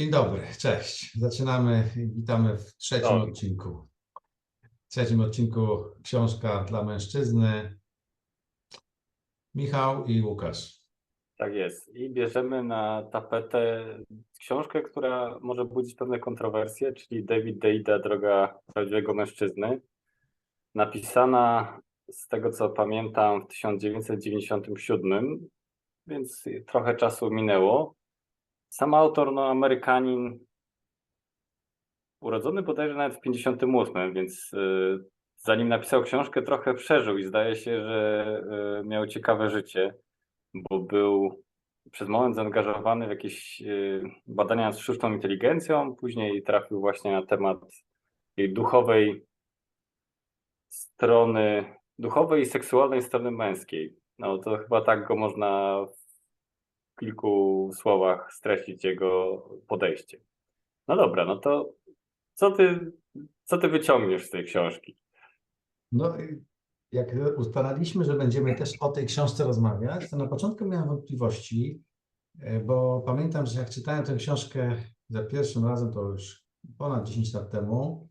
Dzień dobry, cześć. Zaczynamy, witamy w trzecim Dobry. odcinku. W trzecim odcinku książka dla mężczyzny. Michał i Łukasz. Tak jest. I bierzemy na tapetę książkę, która może budzić pewne kontrowersje, czyli David Deida, Droga Prawdziwego Mężczyzny. Napisana z tego co pamiętam w 1997, więc trochę czasu minęło. Sam autor, no Amerykanin, urodzony bodajże nawet w 58, więc y, zanim napisał książkę trochę przeżył i zdaje się, że y, miał ciekawe życie, bo był przez moment zaangażowany w jakieś y, badania nad sztuczną inteligencją, później trafił właśnie na temat tej duchowej strony, duchowej i seksualnej strony męskiej. No to chyba tak go można kilku słowach streścić jego podejście. No dobra, no to co ty, co ty wyciągniesz z tej książki? No, jak ustalaliśmy, że będziemy też o tej książce rozmawiać, to na początku miałem wątpliwości, e, bo pamiętam, że jak czytałem tę książkę za pierwszym razem, to już ponad 10 lat temu,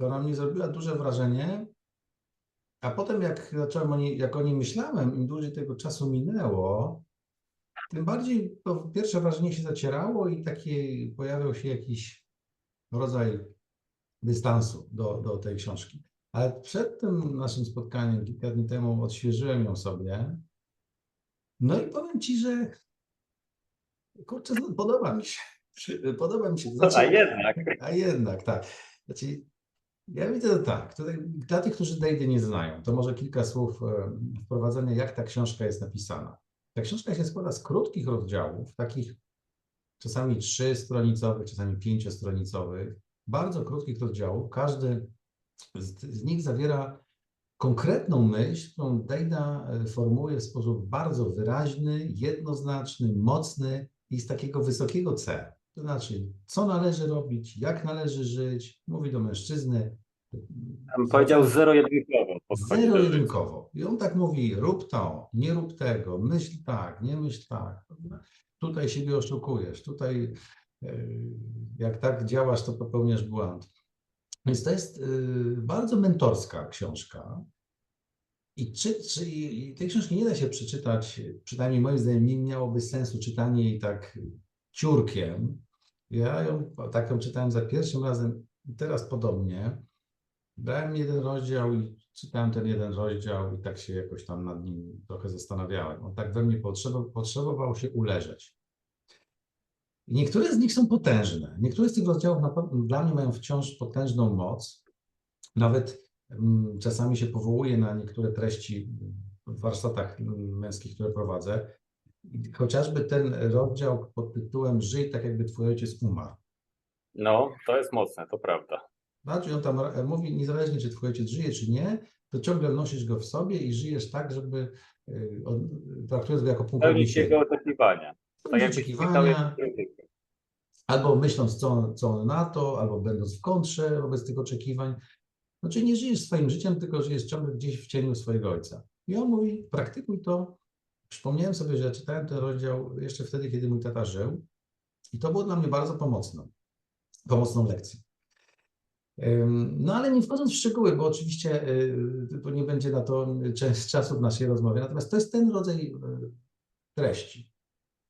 to ona mnie zrobiła duże wrażenie, a potem jak zacząłem o niej, jak o niej myślałem, im dłużej tego czasu minęło, tym bardziej to pierwsze wrażenie się zacierało i taki pojawiał się jakiś rodzaj dystansu do, do tej książki. Ale przed tym naszym spotkaniem kilka dni temu odświeżyłem ją sobie. No i powiem Ci, że kurczę, no, podoba mi się. Podoba mi się. To A znaczy- jednak. a jednak, tak. Znaczy, ja widzę to tak. Tutaj, dla tych, którzy Dejdy nie znają, to może kilka słów e, wprowadzenia, jak ta książka jest napisana. Ta książka się składa z krótkich rozdziałów, takich czasami trzystronicowych, czasami pięciostronicowych, bardzo krótkich rozdziałów. Każdy z, z nich zawiera konkretną myśl, którą Dejda e, formułuje w sposób bardzo wyraźny, jednoznaczny, mocny i z takiego wysokiego C. To znaczy, co należy robić, jak należy żyć, mówi do mężczyzny. Powiedział zero-jedynkowo. Zero-jedynkowo. I on tak mówi, rób to, nie rób tego, myśl tak, nie myśl tak. Tutaj siebie oszukujesz, tutaj e, jak tak działasz, to popełniasz błąd. Więc to jest y, bardzo mentorska książka. I, czy, czy, I tej książki nie da się przeczytać, przynajmniej moim zdaniem nie miałoby sensu czytanie jej tak ciurkiem. Ja ją tak ją czytałem za pierwszym razem i teraz podobnie. Brałem jeden rozdział i czytałem ten jeden rozdział i tak się jakoś tam nad nim trochę zastanawiałem. On tak we mnie potrzebował, potrzebował się uleżeć. I Niektóre z nich są potężne. Niektóre z tych rozdziałów naprawdę dla mnie mają wciąż potężną moc. Nawet mm, czasami się powołuję na niektóre treści w warsztatach mm, męskich, które prowadzę. Chociażby ten rozdział pod tytułem Żyj tak, jakby twój ojciec umarł. No, to jest mocne, to prawda. Znaczy on tam e, mówi, niezależnie czy twój ojciec żyje, czy nie, to ciągle nosisz go w sobie i żyjesz tak, żeby y, on- traktujesz go jako punkt Spełnić jego oczekiwania. Tak Oczekiwania, albo myśląc, co on, co on na to, albo będąc w kontrze wobec tych oczekiwań. Znaczy nie żyjesz swoim życiem, tylko żyjesz ciągle gdzieś w cieniu swojego ojca. I on mówi, praktykuj to. Przypomniałem sobie, że czytałem ten rozdział jeszcze wtedy, kiedy mój tata żył i to było dla mnie bardzo pomocne, pomocną lekcją. No ale nie wchodząc w szczegóły, bo oczywiście y, to nie będzie na to część czasu w naszej rozmowie, natomiast to jest ten rodzaj y, treści.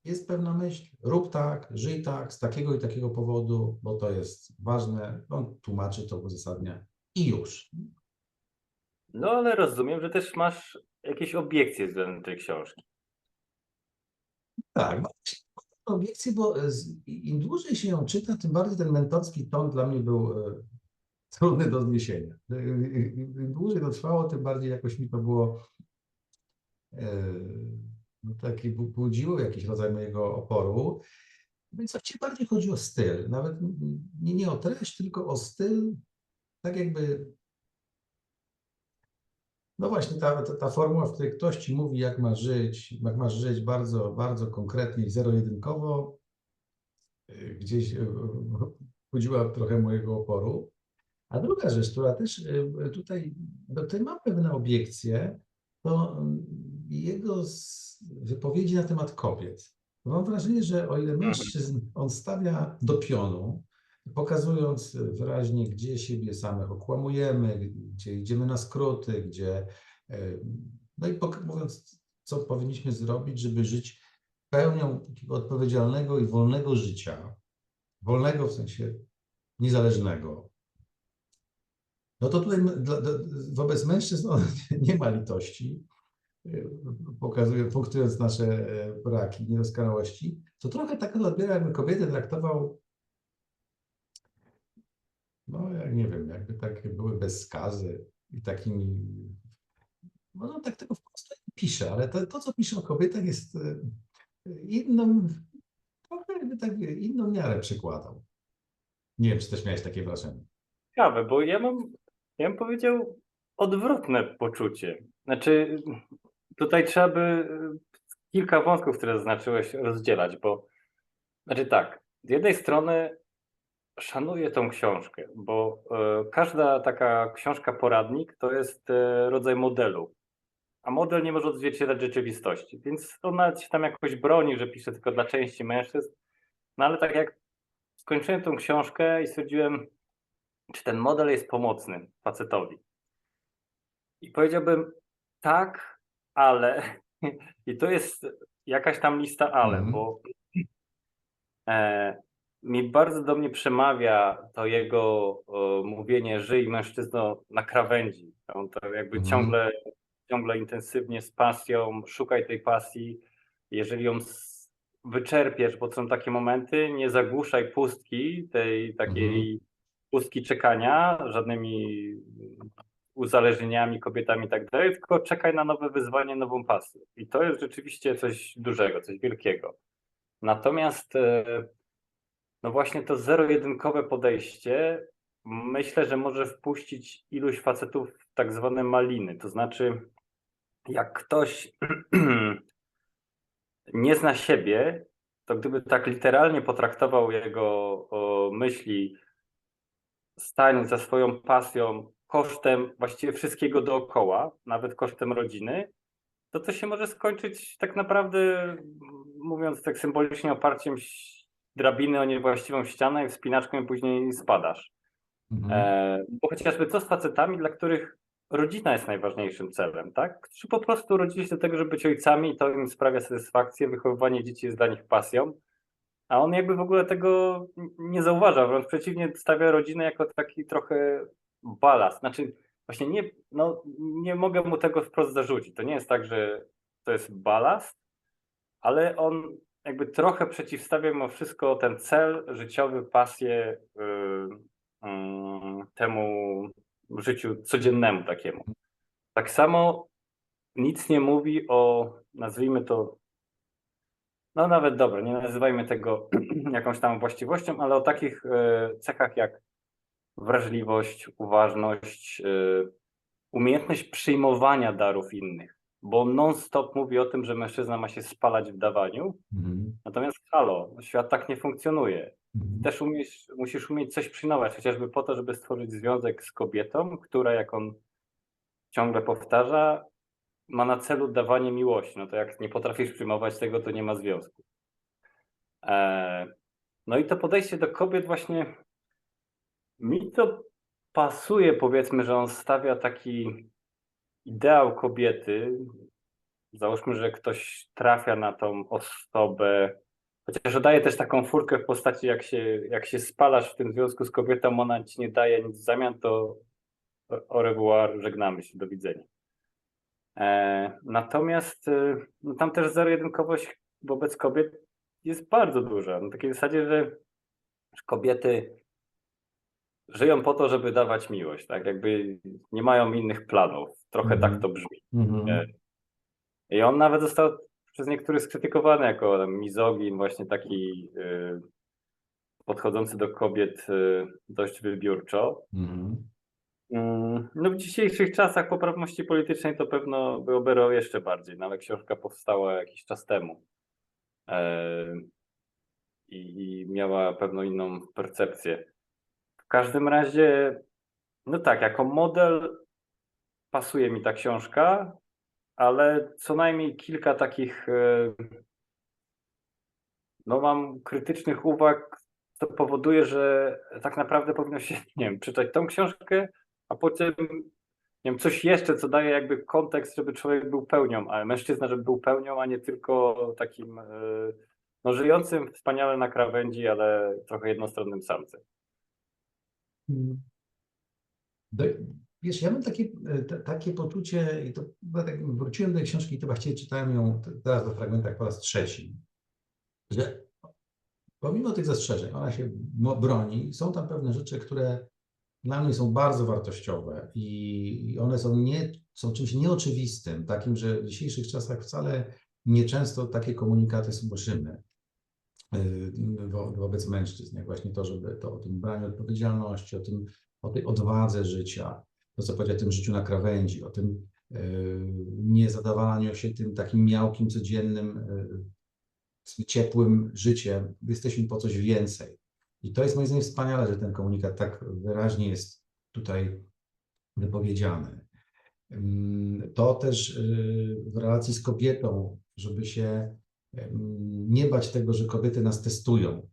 Jest pewna myśl, rób tak, żyj tak, z takiego i takiego powodu, bo to jest ważne. On tłumaczy to, uzasadnia i już. No ale rozumiem, że też masz jakieś obiekcje względem tej książki. Tak, mam obiekcję, bo im dłużej się ją czyta, tym bardziej ten mentorski ton dla mnie był e, trudny do zniesienia. E, e, Im dłużej to trwało, tym bardziej jakoś mi to było e, no, takie bu- budziło jakiś rodzaj mojego oporu. Więc właściwie bardziej chodzi o styl. Nawet nie, nie o treść, tylko o styl, tak jakby no właśnie, ta, ta, ta formuła, w której ktoś ci mówi, jak masz żyć, jak masz żyć bardzo, bardzo konkretnie i zero-jedynkowo, y, gdzieś y, budziła trochę mojego oporu. A druga rzecz, która też y, tutaj, do tej mam pewne obiekcje, to mm, jego wypowiedzi na temat kobiet. Mam wrażenie, że o ile mężczyzn on stawia do pionu, pokazując wyraźnie, gdzie siebie samych okłamujemy, gdzie idziemy na skróty, gdzie, e, no i mówiąc, co powinniśmy zrobić, żeby żyć pełnią takiego odpowiedzialnego i wolnego życia, wolnego w sensie niezależnego. No to tutaj wobec mężczyzn on nie ma litości, y, pokazuje, punktując nasze e, braki, niedoskonałości, to trochę tak to odbiera, jakby kobiety traktował, no ja nie wiem, jakby tak były bez skazy i takimi, no, no tak tego wprost nie pisze, ale to, to, co pisze o kobietach jest e, inną, trochę jakby tak inną miarę przykładał. Nie wiem, czy też miałeś takie wrażenie. Ciekawe, bo ja mam, ja bym powiedział, odwrotne poczucie. Znaczy, tutaj trzeba by y, kilka wątków, które zaznaczyłeś, rozdzielać, bo znaczy tak, z jednej strony szanuję tą książkę, bo e, każda taka książka poradnik to jest e, rodzaj modelu, a model nie może odzwierciedlać rzeczywistości, więc on nawet się tam jakoś broni, że pisze tylko dla części mężczyzn, no ale tak jak skończyłem tą książkę i stwierdziłem, czy ten model jest pomocny facetowi. I powiedziałbym tak, ale. I to jest jakaś tam lista ale, Mhm. bo e, mi bardzo do mnie przemawia to jego e, mówienie żyj mężczyzno na krawędzi. On to jakby Mhm. ciągle, ciągle intensywnie z pasją, szukaj tej pasji. Jeżeli ją wyczerpiesz, bo są takie momenty, nie zagłuszaj pustki, tej takiej pustki czekania, żadnymi uzależnieniami, kobietami i tak dalej, tylko czekaj na nowe wyzwanie, nową pasję. I to jest rzeczywiście coś dużego, coś wielkiego. Natomiast e, no właśnie to zero-jedynkowe podejście myślę, że może wpuścić iluś facetów w tak zwane maliny. To znaczy, jak ktoś nie zna siebie, to gdyby tak literalnie potraktował jego myśli, stań za swoją pasją kosztem właściwie wszystkiego dookoła, nawet kosztem rodziny, to to się może skończyć tak naprawdę, mówiąc tak symbolicznie, oparciem drabiny o niewłaściwą ścianę i wspinaczką i później spadasz. Mhm. E, bo chociażby co z facetami, dla których rodzina jest najważniejszym celem, tak? Którzy po prostu rodzili się do tego, żeby być ojcami i to im sprawia satysfakcję, wychowywanie dzieci jest dla nich pasją, a on jakby w ogóle tego nie zauważa, wręcz przeciwnie, stawia rodzinę jako taki trochę balast. Znaczy, właśnie nie, no, nie mogę mu tego wprost zarzucić. To nie jest tak, że to jest balast, ale on jakby trochę przeciwstawia mimo wszystko ten cel życiowy, pasję y, y, temu życiu codziennemu takiemu. Tak samo nic nie mówi o, nazwijmy to, no nawet dobra, nie nazywajmy tego jakąś tam właściwością, ale o takich e, cechach jak wrażliwość, uważność, e, umiejętność przyjmowania darów innych, bo non-stop mówi o tym, że mężczyzna ma się spalać w dawaniu, Mhm. natomiast halo, świat tak nie funkcjonuje. Mhm. Też umiesz, musisz umieć coś przyjmować, chociażby po to, żeby stworzyć związek z kobietą, która, jak on ciągle powtarza, ma na celu dawanie miłości. No to jak nie potrafisz przyjmować tego, to nie ma związku. E, No i to podejście do kobiet właśnie mi to pasuje, powiedzmy, że on stawia taki ideał kobiety. Załóżmy, że ktoś trafia na tą osobę, chociaż daje też taką furkę w postaci, jak się, jak się spalasz w tym związku z kobietą, ona ci nie daje nic w zamian, to au revoir, żegnamy się, do widzenia. E, natomiast e, no tam też zero-jedynkowość wobec kobiet jest bardzo duża. Na takiej zasadzie, że kobiety żyją po to, żeby dawać miłość, tak? Jakby nie mają innych planów. Trochę Mhm. tak to brzmi. Mhm. I on nawet został przez niektórych skrytykowany jako mizogin, właśnie taki podchodzący do kobiet dość wybiórczo. Mm, No w dzisiejszych czasach poprawności politycznej to pewno by oberał jeszcze bardziej, no ale książka powstała jakiś czas temu e, i, i miała pewną inną percepcję. W każdym razie, no tak, jako model pasuje mi ta książka, ale co najmniej kilka takich e, no mam krytycznych uwag, co powoduje, że tak naprawdę powinno się, nie wiem, czytać tą książkę, a potem nie wiem, coś jeszcze, co daje jakby kontekst, żeby człowiek był pełnią, ale mężczyzna, żeby był pełnią, a nie tylko takim e, no, żyjącym wspaniale na krawędzi, ale trochę jednostronnym samcem. Do, wiesz, ja mam takie, e, takie poczucie, i to tak wróciłem do tej książki i to właściwie czytałem ją teraz we fragmentach po raz trzeci, że pomimo tych zastrzeżeń, ona się broni, są tam pewne rzeczy, które dla mnie są bardzo wartościowe i one są, nie, są czymś nieoczywistym, takim, że w dzisiejszych czasach wcale nieczęsto takie komunikaty słyszymy wo- wobec mężczyzn, jak właśnie to, żeby to o tym braniu odpowiedzialności, o tym, o tej odwadze życia, to co powiedział o tym życiu na krawędzi, o tym y, niezadawaniu się tym takim miałkim, codziennym, y, ciepłym życiem. Jesteśmy po coś więcej. I to jest moim zdaniem wspaniale, że ten komunikat tak wyraźnie jest tutaj wypowiedziany. Ym, To też y, w relacji z kobietą, żeby się nie bać tego, że kobiety nas testują,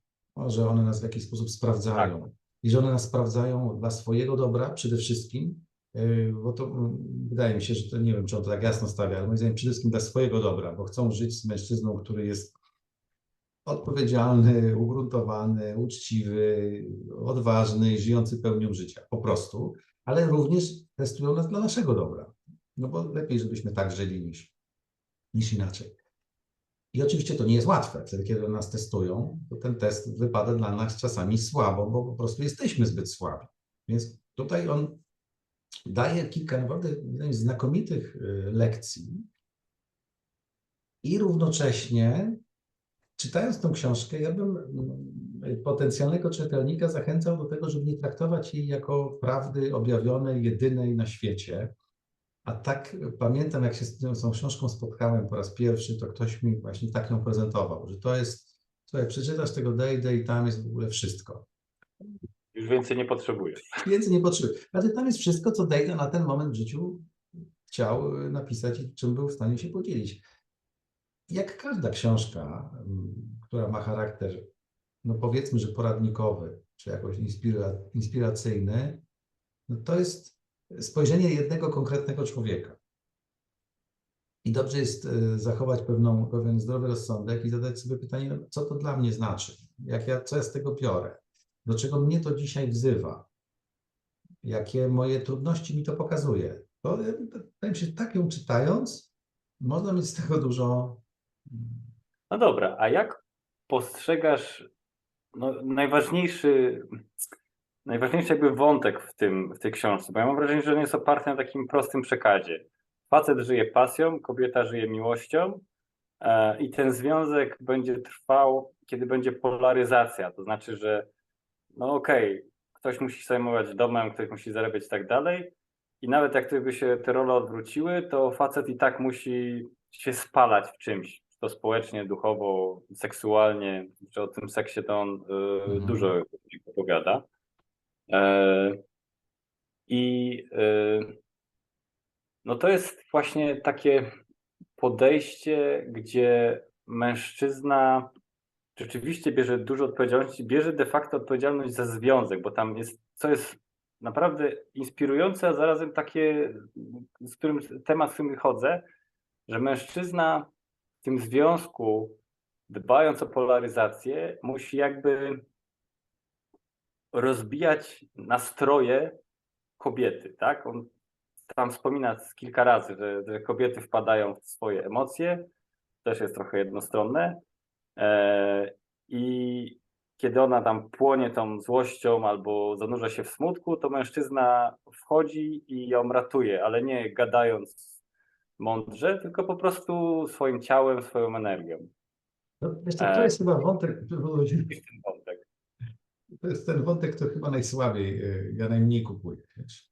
że one nas w jakiś sposób sprawdzają i że one nas sprawdzają dla swojego dobra przede wszystkim, y, bo to mm, wydaje mi się, że to nie wiem, czy on to tak jasno stawia, ale moim zdaniem przede wszystkim dla swojego dobra, bo chcą żyć z mężczyzną, który jest odpowiedzialny, ugruntowany, uczciwy, odważny, żyjący pełnią życia, po prostu, ale również testują nas dla naszego dobra. No bo lepiej, żebyśmy tak żyli niż, niż inaczej. I oczywiście to nie jest łatwe. Wtedy, kiedy nas testują, to ten test wypada dla nas czasami słabo, bo po prostu jesteśmy zbyt słabi. Więc tutaj on daje kilka naprawdę znakomitych y, lekcji i równocześnie czytając tą książkę, ja bym mm, potencjalnego czytelnika zachęcał do tego, żeby nie traktować jej jako prawdy objawionej, jedynej na świecie. A tak pamiętam, jak się z tą, książką spotkałem po raz pierwszy, to ktoś mi właśnie tak ją prezentował, że to jest, słuchaj, przeczytasz tego Day i tam jest w ogóle wszystko. Już więcej nie potrzebuję. Więcej nie potrzebuję. Ale tam jest wszystko, co Dejda na ten moment w życiu chciał y, napisać i czym był w stanie się podzielić. Jak każda książka, która ma charakter, no powiedzmy, że poradnikowy, czy jakoś inspira, inspiracyjny, no to jest spojrzenie jednego konkretnego człowieka. I dobrze jest y, zachować pewną, pewien zdrowy rozsądek i zadać sobie pytanie, co to dla mnie znaczy, jak ja, co ja z tego biorę, do czego mnie to dzisiaj wzywa, jakie moje trudności mi to pokazuje. To wydaje mi się, tak ją czytając, można mieć z tego dużo. No dobra, a jak postrzegasz no, najważniejszy, najważniejszy jakby wątek w, tym, w tej książce? Bo ja mam wrażenie, że on jest oparty na takim prostym przekazie. Facet żyje pasją, kobieta żyje miłością e, i ten związek będzie trwał, kiedy będzie polaryzacja. To znaczy, że no okej, ktoś musi zajmować domem, ktoś musi zarabiać i tak dalej. I nawet jak gdyby się te role odwróciły, to facet i tak musi się spalać w czymś, czy to społecznie, duchowo, seksualnie, czy o tym seksie to on y, Mhm. dużo opowiada. E, I y, no to jest właśnie takie podejście, gdzie mężczyzna rzeczywiście bierze dużo odpowiedzialności, bierze de facto odpowiedzialność za związek, bo tam jest, co jest naprawdę inspirujące, a zarazem takie, z którym temat, z którym wychodzę, że mężczyzna w tym związku, dbając o polaryzację, musi jakby rozbijać nastroje kobiety, tak? On tam wspomina kilka razy, że, że kobiety wpadają w swoje emocje, też jest trochę jednostronne. E, I kiedy ona tam płonie tą złością albo zanurza się w smutku, to mężczyzna wchodzi i ją ratuje, ale nie gadając mądrze, tylko po prostu swoim ciałem, swoją energią. No, wiesz, co, to jest chyba wątek, ten wątek. to jest ten wątek, który chyba najsłabiej, y, ja najmniej kupuję. Wiesz.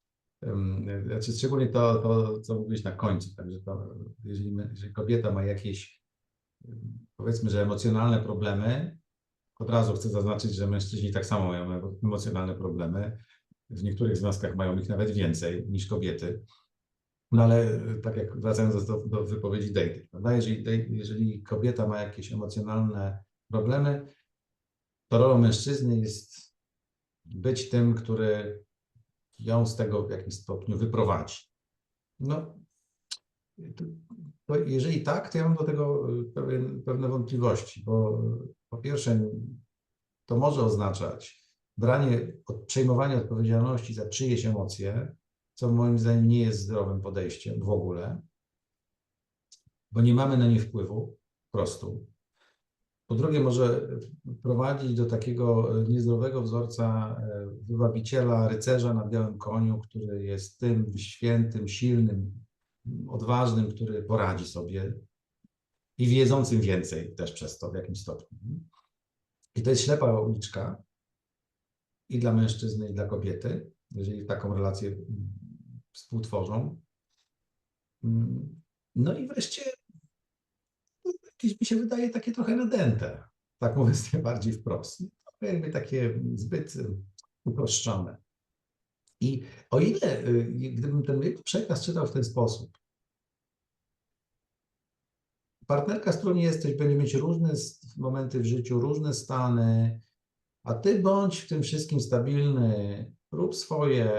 Znaczy, szczególnie to, to, co mówiłeś na końcu, także to, jeżeli, jeżeli kobieta ma jakieś, powiedzmy, że emocjonalne problemy, od razu chcę zaznaczyć, że mężczyźni tak samo mają emo- emocjonalne problemy. W niektórych związkach mają ich nawet więcej niż kobiety. No ale y, tak jak wracając do, do wypowiedzi Dejdy, prawda? Jeżeli, jeżeli kobieta ma jakieś emocjonalne problemy, to rolą mężczyzny jest być tym, który ją z tego w jakimś stopniu wyprowadzi. No, to, jeżeli tak, to ja mam do tego y, pewien, pewne wątpliwości, bo po pierwsze, to może oznaczać branie, przejmowanie odpowiedzialności za czyjeś emocje, co moim zdaniem nie jest zdrowym podejściem w ogóle, bo nie mamy na nie wpływu po prostu. Po drugie, może prowadzić do takiego niezdrowego wzorca e, wybawiciela, rycerza na białym koniu, który jest tym świętym, silnym, odważnym, który poradzi sobie i wiedzącym więcej też przez to w jakimś stopniu. I to jest ślepa uliczka i dla mężczyzny, i dla kobiety, jeżeli taką relację współtworzą. Mm, No i wreszcie jakieś mi się wydaje takie trochę nadęte, tak mówiąc najbardziej wprost. Trochę jakby takie zbyt y, uproszczone. I o ile, y, gdybym ten przekaz czytał w ten sposób, partnerka, z którą jesteś, będzie mieć różne momenty w życiu, różne stany, a ty bądź w tym wszystkim stabilny, rób swoje,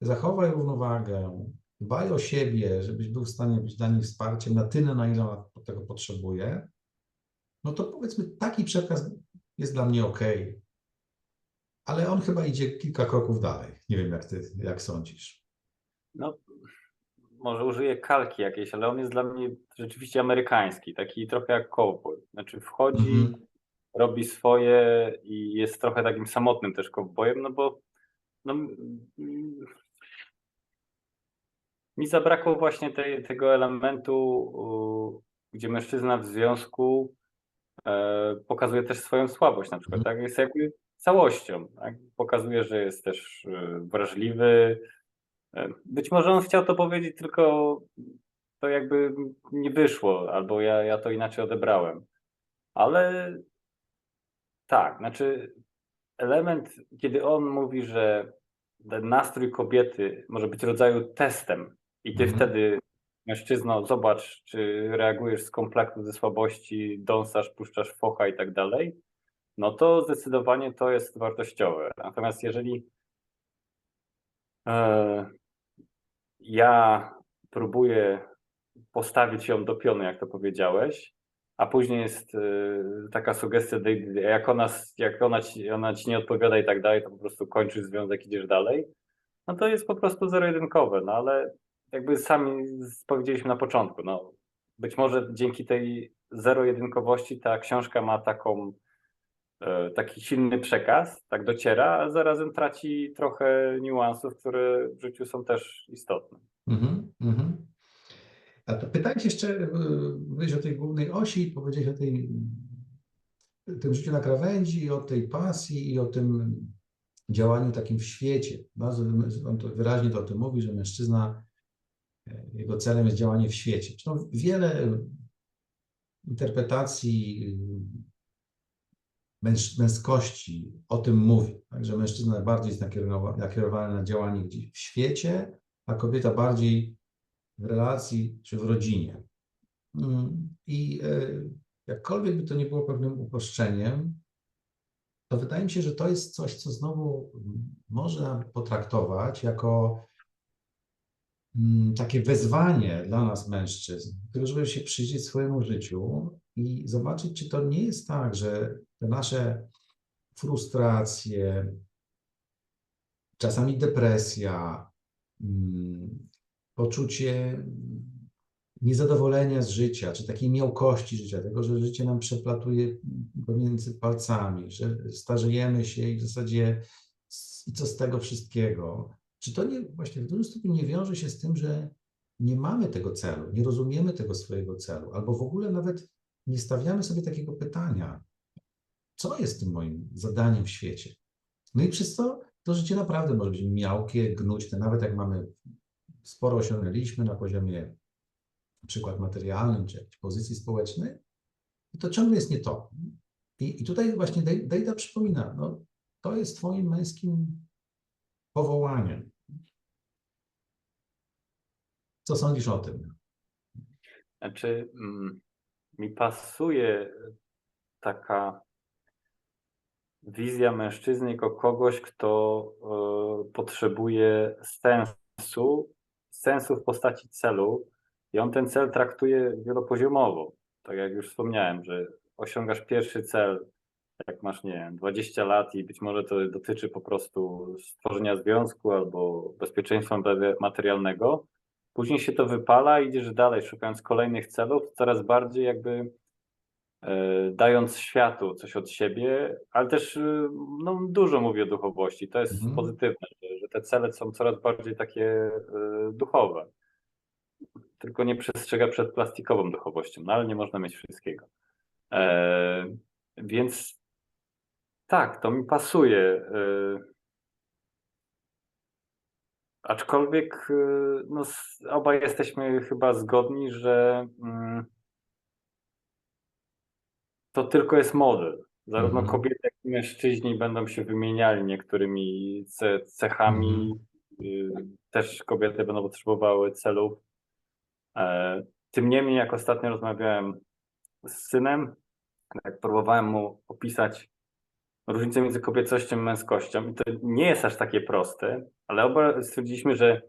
zachowaj równowagę, dbaj o siebie, żebyś był w stanie być dla niej wsparciem na tyle, na ile tego potrzebuje, no to powiedzmy, taki przekaz jest dla mnie ok. Ale on chyba idzie kilka kroków dalej. Nie wiem, jak ty, jak sądzisz. No, może użyję kalki jakiejś, ale on jest dla mnie rzeczywiście amerykański, taki trochę jak cowboy. Znaczy wchodzi, Mhm. robi swoje i jest trochę takim samotnym też cowboyem, no bo no, mm, mi zabrakło właśnie tej, tego elementu, gdzie mężczyzna w związku e, pokazuje też swoją słabość na przykład, Mhm. tak? Jest jakby całością, tak? Pokazuje, że jest też e, wrażliwy. E, Być może on chciał to powiedzieć, tylko to jakby nie wyszło, albo ja, ja to inaczej odebrałem. Ale tak, znaczy element, kiedy on mówi, że ten nastrój kobiety może być rodzaju testem i ty Mhm. wtedy mężczyzno zobacz, czy reagujesz z komplektu, ze słabości, dąsasz, puszczasz focha i tak dalej, no to zdecydowanie to jest wartościowe. Natomiast jeżeli e, ja próbuję postawić ją do pionu, jak to powiedziałeś, a później jest e, taka sugestia, jak ona, jak ona, ci, ona ci nie odpowiada i tak dalej, to po prostu kończysz związek, idziesz dalej, no to jest po prostu zero-jedynkowe, no ale jakby sami powiedzieliśmy na początku, no być może dzięki tej zero-jedynkowości ta książka ma taką, e, taki silny przekaz, tak dociera, a zarazem traci trochę niuansów, które w życiu są też istotne. Mhm, mhm. A to pytając jeszcze, mówiłeś o tej głównej osi, powiedziałeś o tej, tym życiu na krawędzi, o tej pasji i o tym działaniu takim w świecie. Bardzo on to wyraźnie to o tym mówi, że mężczyzna, e, jego celem jest działanie w świecie. Zresztą wiele interpretacji y, męż, męskości o tym mówi, tak, że mężczyzna bardziej jest nakierowa- nakierowany na działanie gdzieś w świecie, a kobieta bardziej w relacji czy w rodzinie. Mm, I e, jakkolwiek by to nie było pewnym uproszczeniem, to wydaje mi się, że to jest coś, co znowu mm, można potraktować jako takie wezwanie dla nas mężczyzn, tylko żeby się przyjrzeć swojemu życiu i zobaczyć, czy to nie jest tak, że te nasze frustracje, czasami depresja, mm, poczucie niezadowolenia z życia, czy takiej miałkości życia, tego, że życie nam przeplatuje pomiędzy palcami, że starzejemy się i w zasadzie i co z tego wszystkiego. Czy to nie właśnie w dużym stopniu nie wiąże się z tym, że nie mamy tego celu, nie rozumiemy tego swojego celu, albo w ogóle nawet nie stawiamy sobie takiego pytania, co jest tym moim zadaniem w świecie? No i przez to to życie naprawdę może być miałkie, gnuśne, nawet jak mamy sporo osiągnęliśmy na poziomie na przykład materialnym czy jakiejś pozycji społecznej, to ciągle jest nie to. I, i tutaj właśnie Dej- Dejda przypomina, no, to jest twoim męskim powołaniem. Co sądzisz o tym? Znaczy, mm, mi pasuje taka wizja mężczyzny jako kogoś, kto e, potrzebuje sensu, sensu w postaci celu i on ten cel traktuje wielopoziomowo. Tak jak już wspomniałem, że osiągasz pierwszy cel, jak masz, nie wiem, 20 lat i być może to dotyczy po prostu stworzenia związku albo bezpieczeństwa materialnego. Później się to wypala i idziesz dalej, szukając kolejnych celów, coraz bardziej jakby e, dając światu coś od siebie, ale też e, no, dużo mówię o duchowości. To jest Mhm. pozytywne, że, te cele są coraz bardziej takie e, duchowe. Tylko nie przestrzega przed plastikową duchowością, no ale nie można mieć wszystkiego. E, więc tak, to mi pasuje. e, Aczkolwiek e, no, obaj jesteśmy chyba zgodni, że mm, to tylko jest model. Zarówno Mhm. kobiety, jak i mężczyźni będą się wymieniali niektórymi ce- cechami. y, Też kobiety będą potrzebowały celów. E, Tym niemniej, jak ostatnio rozmawiałem z synem, jak próbowałem mu opisać różnicę między kobiecością i męskością, i to nie jest aż takie proste, ale oba stwierdziliśmy, że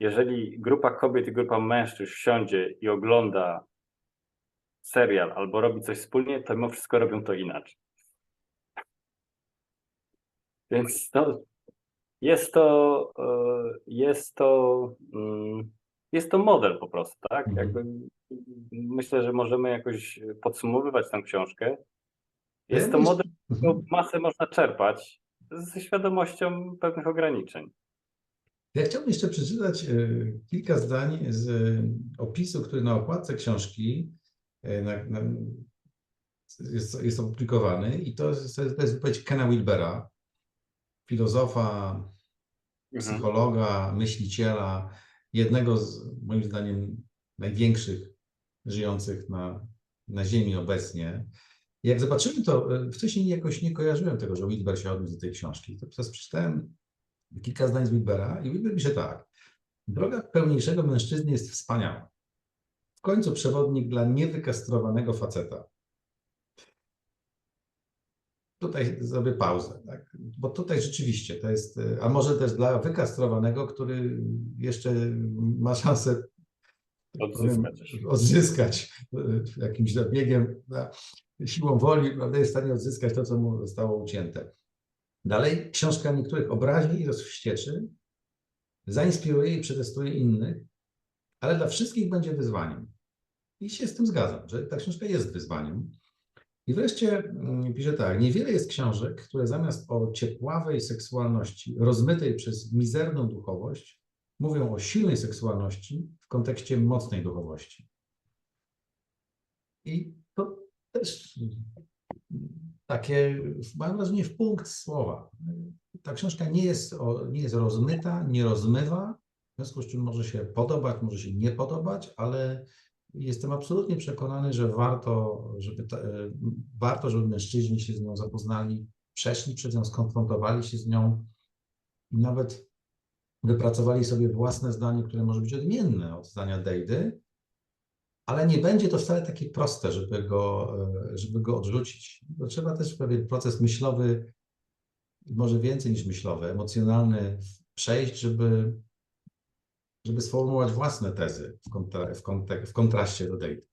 jeżeli grupa kobiet i grupa mężczyzn siądzie i ogląda serial albo robi coś wspólnie, to mimo wszystko robią to inaczej. Więc to, jest to, e, jest to, mm, jest to model po prostu, tak? Mhm. Jakby myślę, że możemy jakoś podsumowywać tę książkę. Jest to model, Mhm. którego masę można czerpać ze świadomością pewnych ograniczeń. Ja chciałbym jeszcze przeczytać e, kilka zdań z e, opisu, który na okładce książki e, na, na, jest, jest opublikowany i to jest, to jest to jest wypowiedź Kena Wilbera, filozofa, Mhm. psychologa, myśliciela, jednego z moim zdaniem największych żyjących na, na Ziemi obecnie. Jak zobaczymy to, e, wcześniej jakoś nie kojarzyłem tego, że Wilber się odniósł do tej książki. To teraz przeczytałem kilka zdań z Wilbera i Wilber pisze tak. Droga pełniejszego mężczyzny jest wspaniała. W końcu przewodnik dla niewykastrowanego faceta. Tutaj zrobię pauzę, tak? bo tutaj rzeczywiście to jest, e, a może też dla wykastrowanego, który jeszcze ma szansę Odzyskać. odzyskać e, jakimś zabiegiem, na- siłą woli, prawda, jest w stanie odzyskać to, co mu zostało ucięte. Dalej, książka niektórych obrazi i rozwścieczy, zainspiruje i przetestuje innych, ale dla wszystkich będzie wyzwaniem. I się z tym zgadzam, że ta książka jest wyzwaniem. I wreszcie mm, pisze tak, niewiele jest książek, które zamiast o ciepławej seksualności, rozmytej przez mizerną duchowość, mówią o silnej seksualności w kontekście mocnej duchowości. I też mm, takie, mam wrażenie, w punkt słowa. Ta książka nie jest, nie jest rozmyta, nie rozmywa, w związku z czym może się podobać, może się nie podobać, ale jestem absolutnie przekonany, że warto, żeby, ta, warto, żeby mężczyźni się z nią zapoznali, przeszli przez nią, skonfrontowali się z nią i nawet wypracowali sobie własne zdanie, które może być odmienne od zdania Dejdy, ale nie będzie to wcale takie proste, żeby go, e, żeby go odrzucić. To trzeba też pewien proces myślowy, może więcej niż myślowy, emocjonalny przejść, żeby, żeby sformułować własne tezy w, kontra, w, kontek, w kontraście do Dejdy.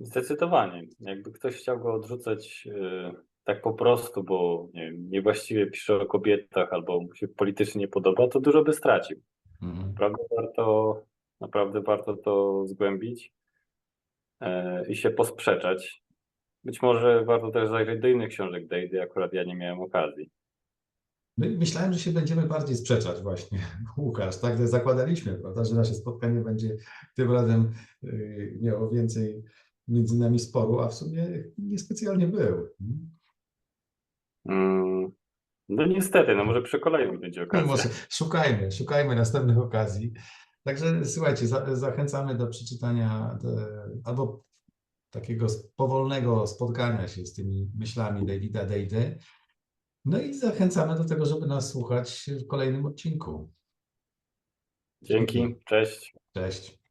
Zdecydowanie. Jakby ktoś chciał go odrzucać e, tak po prostu, bo nie wiem, niewłaściwie pisze o kobietach albo mu się politycznie nie podoba, to dużo by stracił. Mhm. Naprawdę warto, naprawdę warto to zgłębić e, i się posprzeczać. Być może warto też zajrzeć do innych książek Dejdy, akurat ja nie miałem okazji. My myślałem, że się będziemy bardziej sprzeczać właśnie, Łukasz, tak zakładaliśmy, prawda, że nasze spotkanie będzie tym razem yy, miało więcej między nami sporu, a w sumie niespecjalnie był. Mm, No niestety, no może przy kolejnym będzie No okazja. może szukajmy, szukajmy następnych okazji. Także słuchajcie, za, zachęcamy do przeczytania e, albo takiego powolnego spotkania się z tymi myślami Davida Dejdy. No i zachęcamy do tego, żeby nas słuchać w kolejnym odcinku. Dzięki, cześć. Cześć.